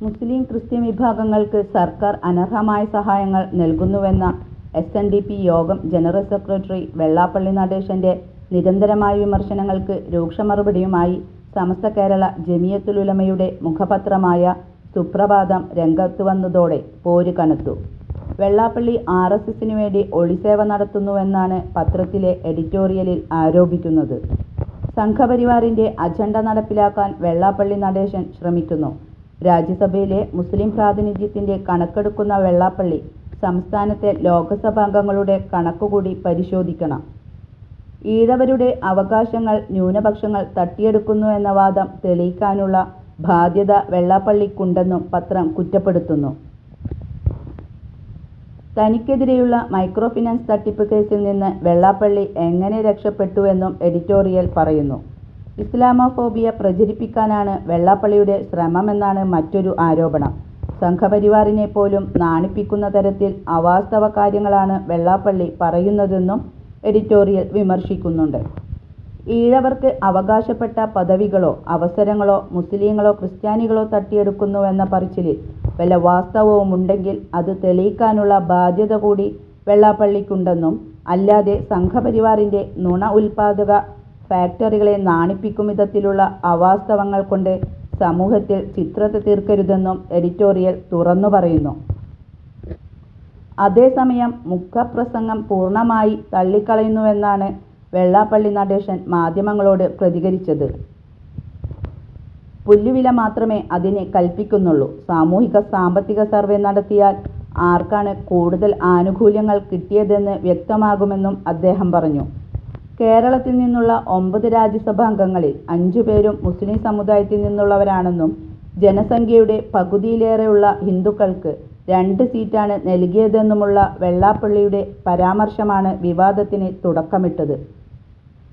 Muslim Christian വിഭാഗങ്ങൾക്ക് സർക്കാർ അനർഹമായ സഹായങ്ങൾ നൽകുന്നുവെന്ന എസ് എൻ ഡി പി യോഗം ജനറൽ സെക്രട്ടറി വെള്ളാപ്പള്ളി നടേശന്റെ നിരന്തരമായ വിമർശനങ്ങൾക്ക് രൂക്ഷ മറുപടിയുമായി സമസ്ത കേരള ജമിയത്തുലുലമയുടെ മുഖപത്രമായ സുപ്രഭാതം രംഗത്ത് വന്നതോടെ പോര് കനത്തു. വെള്ളാപ്പള്ളി ആർ എസ് എസിനു വേണ്ടി ഒളിസേവ നടത്തുന്നുവെന്നാണ് പത്രത്തിലെ എഡിറ്റോറിയലിൽ ആരോപിക്കുന്നത്. സംഘപരിവാറിന്റെ അജണ്ട നടപ്പിലാക്കാൻ വെള്ളാപ്പള്ളി നടേശൻ ശ്രമിക്കുന്നു. രാജ്യസഭയിലെ മുസ്ലിം പ്രാതിനിധ്യത്തിന്റെ കണക്കെടുക്കുന്ന വെള്ളാപ്പള്ളി സംസ്ഥാനത്തെ ലോക്സഭാംഗങ്ങളുടെ കണക്കുകൂടി പരിശോധിക്കണം. ഈഴവരുടെ അവകാശങ്ങൾ ന്യൂനപക്ഷങ്ങൾ തട്ടിയെടുക്കുന്നു എന്ന വാദം തെളിയിക്കാനുള്ള ബാധ്യത വെള്ളാപ്പള്ളിക്കുണ്ടെന്നും പത്രം കുറ്റപ്പെടുത്തുന്നു. തനിക്കെതിരെയുള്ള മൈക്രോ ഫിനാൻസ് തട്ടിപ്പ് കേസിൽ നിന്ന് വെള്ളാപ്പള്ളി എങ്ങനെ രക്ഷപ്പെട്ടുവെന്നും എഡിറ്റോറിയൽ പറയുന്നു. ഇസ്ലാമോഫോബിയ പ്രചരിപ്പിക്കാനാണ് വെള്ളാപ്പള്ളിയുടെ ശ്രമമെന്നാണ് മറ്റൊരു ആരോപണം. സംഘപരിവാറിനെ പോലും നാണിപ്പിക്കുന്ന തരത്തിൽ അവാസ്തവ കാര്യങ്ങളാണ് വെള്ളാപ്പള്ളി പറയുന്നതെന്നും എഡിറ്റോറിയൽ വിമർശിക്കുന്നുണ്ട്. ഈഴവർക്ക് അവകാശപ്പെട്ട പദവികളോ അവസരങ്ങളോ മുസ്ലിങ്ങളോ ക്രിസ്ത്യാനികളോ തട്ടിയെടുക്കുന്നുവെന്ന പറച്ചിലിൽ വല്ല വാസ്തവവുമുണ്ടെങ്കിൽ അത് തെളിയിക്കാനുള്ള ബാധ്യത കൂടി വെള്ളാപ്പള്ളിക്കുണ്ടെന്നും അല്ലാതെ സംഘപരിവാറിന്റെ നുണ ഉൽപ്പാദക ഫാക്ടറികളെ നാണിപ്പിക്കും വിധത്തിലുള്ള അവാസ്തവങ്ങൾ കൊണ്ട് സമൂഹത്തിൽ ചിത്രത്തെ തീർക്കരുതെന്നും എഡിറ്റോറിയൽ തുറന്നു പറയുന്നു. അതേസമയം മുഖപ്രസംഗം പൂർണമായി തള്ളിക്കളയുന്നുവെന്നാണ് വെള്ളാപ്പള്ളി നടേശൻ മാധ്യമങ്ങളോട് പ്രതികരിച്ചത്. പുല്ലുവില മാത്രമേ അതിനെ കൽപ്പിക്കുന്നുള്ളൂ. സാമൂഹിക സാമ്പത്തിക സർവേ നടത്തിയാൽ ആർക്കാണ് കൂടുതൽ ആനുകൂല്യങ്ങൾ കിട്ടിയതെന്ന് വ്യക്തമാകുമെന്നും അദ്ദേഹം പറഞ്ഞു. കേരളത്തിൽ നിന്നുള്ള ഒമ്പത് രാജ്യസഭാംഗങ്ങളിൽ അഞ്ചുപേരും മുസ്ലിം സമുദായത്തിൽ നിന്നുള്ളവരാണെന്നും ജനസംഖ്യയുടെ പകുതിയിലേറെയുള്ള ഹിന്ദുക്കൾക്ക് രണ്ട് സീറ്റാണ് നൽകിയതെന്നുമുള്ള വെള്ളാപ്പള്ളിയുടെ പരാമർശമാണ് വിവാദത്തിന് തുടക്കമിട്ടത്.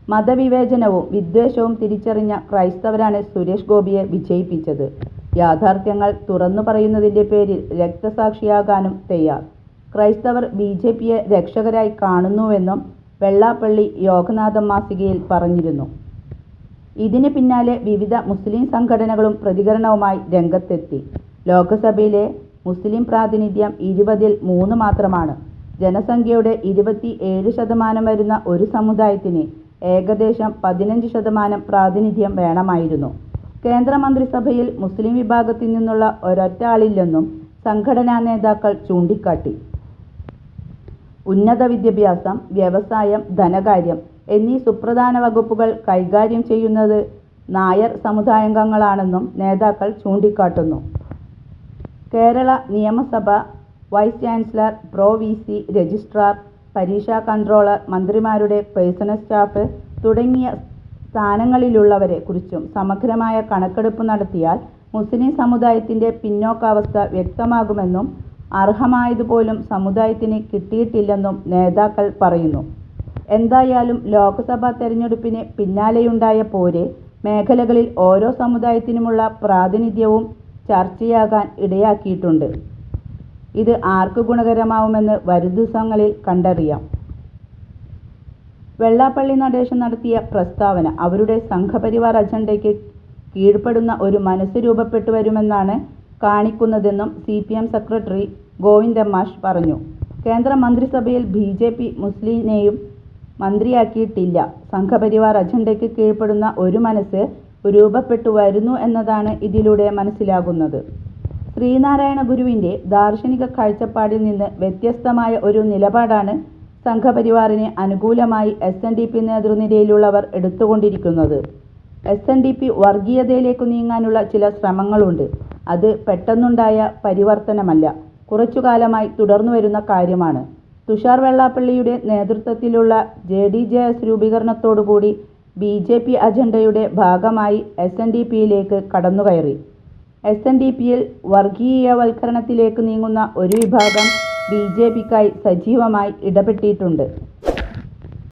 മതവിവേചനവും വിദ്വേഷവും തിരിച്ചറിഞ്ഞ ക്രൈസ്തവരാണ് സുരേഷ് ഗോപിയെ വിജയിപ്പിച്ചത്. യാഥാർത്ഥ്യങ്ങൾ തുറന്നു പറയുന്നതിന്റെ പേരിൽ രക്തസാക്ഷിയാകാനും തയ്യാർ. ക്രൈസ്തവർ ബിജെപിയെ രക്ഷകരായി കാണുന്നുവെന്നും വെള്ളാപ്പള്ളി യോഗനാഥം മാസികയിൽ പറഞ്ഞിരുന്നു. ഇതിന് പിന്നാലെ വിവിധ മുസ്ലിം സംഘടനകളും പ്രതികരണവുമായി രംഗത്തെത്തി. ലോക്സഭയിലെ മുസ്ലിം പ്രാതിനിധ്യം ഇരുപതിൽ മൂന്ന് മാത്രമാണ്. ജനസംഖ്യയുടെ ഇരുപത്തി ഏഴ് ശതമാനം വരുന്ന ഒരു സമുദായത്തിന് ഏകദേശം പതിനഞ്ച് ശതമാനം പ്രാതിനിധ്യം വേണമായിരുന്നു. കേന്ദ്രമന്ത്രിസഭയിൽ മുസ്ലിം വിഭാഗത്തിൽ നിന്നുള്ള ഒരൊറ്റ ആളില്ലെന്നും സംഘടനാ നേതാക്കൾ ചൂണ്ടിക്കാട്ടി. ഉന്നത വിദ്യാഭ്യാസം, വ്യവസായം, ധനകാര്യം എന്നീ സുപ്രധാന വകുപ്പുകൾ കൈകാര്യം ചെയ്യുന്നത് നായർ സമുദായാംഗങ്ങളാണെന്നും നേതാക്കൾ ചൂണ്ടിക്കാട്ടുന്നു. കേരള നിയമസഭ vice chancellor, pro V C, registrar, പരീക്ഷാ കൺട്രോളർ, മന്ത്രിമാരുടെ പേഴ്സണൽ സ്റ്റാഫ് തുടങ്ങിയ സ്ഥാനങ്ങളിലുള്ളവരെ കുറിച്ചും സമഗ്രമായ കണക്കെടുപ്പ് നടത്തിയാൽ മുസ്ലിം സമുദായത്തിന്റെ പിന്നോക്കാവസ്ഥ വ്യക്തമാകുമെന്നും അർഹമായതുപോലും സമുദായത്തിന് കിട്ടിയിട്ടില്ലെന്നും നേതാക്കൾ പറയുന്നു. എന്തായാലും ലോക്സഭാ തെരഞ്ഞെടുപ്പിന് പിന്നാലെയുണ്ടായ പോരെ മേഖലകളിൽ ഓരോ സമുദായത്തിനുമുള്ള പ്രാതിനിധ്യവും ചർച്ചയാകാൻ ഇടയാക്കിയിട്ടുണ്ട്. ഇത് ആർക്ക് ഗുണകരമാവുമെന്ന് വരും ദിവസങ്ങളിൽ കണ്ടറിയാം. വെള്ളാപ്പള്ളി നടേശൻ നടത്തിയ പ്രസ്താവന അവരുടെ സംഘപരിവാർ അജണ്ടയ്ക്ക് കീഴ്പ്പെടുന്ന ഒരു മനസ്സ് രൂപപ്പെട്ടു വരുമെന്നാണ് കാണിക്കുന്നതെന്നും C P M secretary Govindamash പറഞ്ഞു. കേന്ദ്ര കേന്ദ്രമന്ത്രിസഭയിൽ പി മുസ്ലിനെയും മന്ത്രിയാക്കിയിട്ടില്ല. സംഘപരിവാർ അജണ്ടയ്ക്ക് കീഴ്പ്പെടുന്ന ഒരു മനസ്സ് രൂപപ്പെട്ടു വരുന്നു എന്നതാണ് ഇതിലൂടെ മനസ്സിലാകുന്നത്. ശ്രീനാരായണ ഗുരുവിന്റെ ദാർശനിക കാഴ്ചപ്പാടിൽ നിന്ന് വ്യത്യസ്തമായ ഒരു നിലപാടാണ് സംഘപരിവാറിന് അനുകൂലമായി എസ് എൻ ഡി പി നേതൃനിരയിലുള്ളവർ എടുത്തുകൊണ്ടിരിക്കുന്നത്. എസ് എൻ ഡി പി വർഗീയതയിലേക്ക് നീങ്ങാനുള്ള ചില ശ്രമങ്ങളുണ്ട്. അത് പെട്ടെന്നുണ്ടായ പരിവർത്തനമല്ല, കുറച്ചുകാലമായി തുടർന്നുവരുന്ന കാര്യമാണ്. തുഷാർ വെള്ളാപ്പള്ളിയുടെ നേതൃത്വത്തിലുള്ള ജെ ഡി ജെ എസ് രൂപീകരണത്തോടുകൂടി ബി ജെ പി അജണ്ടയുടെ ഭാഗമായി എസ് എൻ ഡി പിയിലേക്ക് കടന്നുകയറി. എസ് എൻ ഡി പിയിൽ വർഗീയവൽക്കരണത്തിലേക്ക് നീങ്ങുന്ന ഒരു വിഭാഗം ബി ജെ പിക്കായി സജീവമായി ഇടപെട്ടിട്ടുണ്ട്.